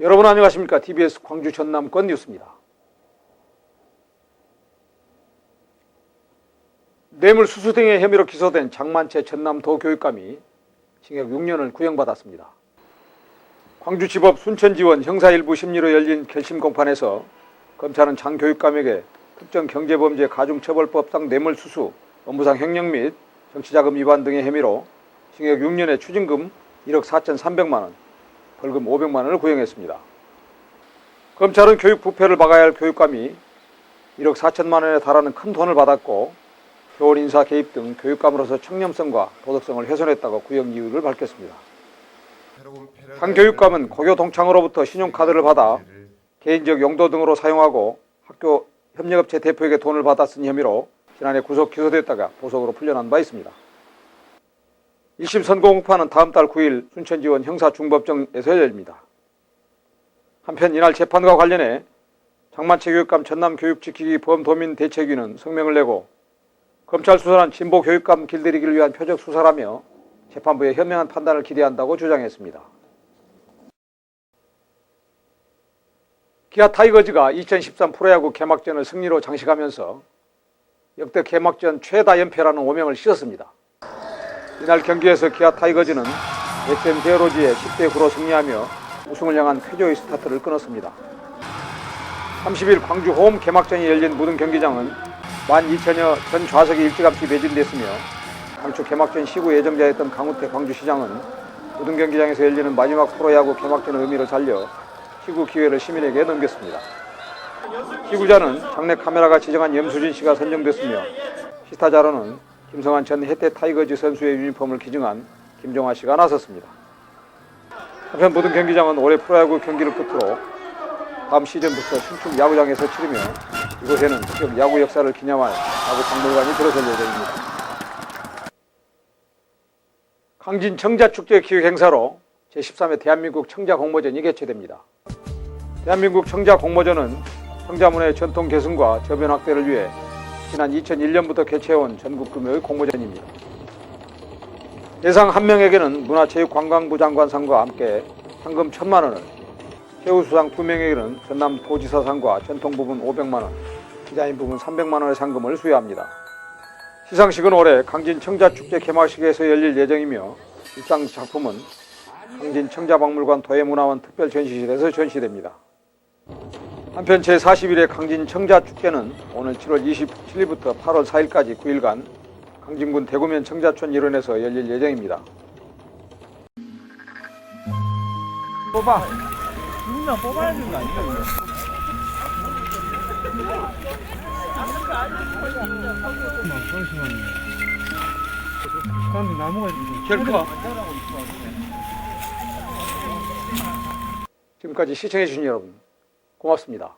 여러분 안녕하십니까? TBS 광주 전남권 뉴스입니다. 뇌물 수수 등의 혐의로 기소된 장만채 전남도 교육감이 징역 6년을 구형받았습니다. 광주지법 순천지원 형사 일부 심리로 열린 결심 공판에서 검찰은 장 교육감에게 특정 경제범죄 가중처벌법상 뇌물수수, 업무상 횡령 및 정치자금 위반 등의 혐의로 징역 6년의 추징금 1억 4,300만 원, 벌금 500만 원을 구형했습니다. 검찰은 교육 부패를 막아야 할 교육감이 1억 4천만 원에 달하는 큰 돈을 받았고 교원 인사 개입 등 교육감으로서 청렴성과 도덕성을 훼손했다고 구형 이유를 밝혔습니다. 한 교육감은 고교 동창으로부터 신용카드를 받아 개인적 용도 등으로 사용하고 학교 협력업체 대표에게 돈을 받았은 혐의로 지난해 구속 기소됐다가 보석으로 풀려난 바 있습니다. 1심 선고 공판은 다음 달 9일 순천지원 형사중법정에서 열립니다. 한편 이날 재판과 관련해 장만채 교육감 전남교육지키기 범도민 대책위는 성명을 내고 검찰 수사는 진보 교육감 길들이기를 위한 표적 수사라며 재판부의 현명한 판단을 기대한다고 주장했습니다. 기아 타이거즈가 2013 프로야구 개막전을 승리로 장식하면서 역대 개막전 최다 연패라는 오명을 씌웠습니다. 이날 경기에서 기아 타이거즈는 SM 히어로즈의 10대 9로 승리하며 우승을 향한 쾌조의 스타트를 끊었습니다. 30일 광주 홈 개막전이 열린 무등 경기장은 12,000여 전 좌석이 일찌감치 매진됐으며 당초 개막전 시구 예정자였던 강우태 광주시장은 무등 경기장에서 열리는 마지막 프로야구 개막전의 의미를 살려 시구 기회를 시민에게 넘겼습니다. 시구자는 장내 카메라가 지정한 염수진 씨가 선정됐으며 시타자로는 김성환 전 해태 타이거즈 선수의 유니폼을 기증한 김종화 씨가 나섰습니다. 한편 모든 경기장은 올해 프로야구 경기를 끝으로 다음 시즌부터 신축 야구장에서 치르며 이곳에는 지역 야구 역사를 기념할 야구 박물관이 들어설 예정입니다. 강진 청자축제 기획 행사로 제13회 대한민국 청자 공모전이 개최됩니다. 대한민국 청자 공모전은 청자문의 전통 계승과 저변 확대를 위해 지난 2001년부터 개최해온 전국 규모의 공모전입니다. 대상 한 명에게는 문화체육관광부 장관상과 함께 상금 1천만 원을, 최우수상 두 명에게는 전남 도지사상과 전통 부분 500만 원, 디자인 부분 300만 원의 상금을 수여합니다. 시상식은 올해 강진 청자축제 개막식에서 열릴 예정이며 입상 작품은 강진 청자박물관 도예문화원 특별전시실에서 전시됩니다. 한편 제41회 강진 청자축제는 오늘 7월 27일부터 8월 4일까지 9일간 강진군 대구면 청자촌 일원에서 열릴 예정입니다. 뽑아. 누구나 뽑아야 되는 거 아니야, 나무가 지금까지 시청해주신 여러분 고맙습니다.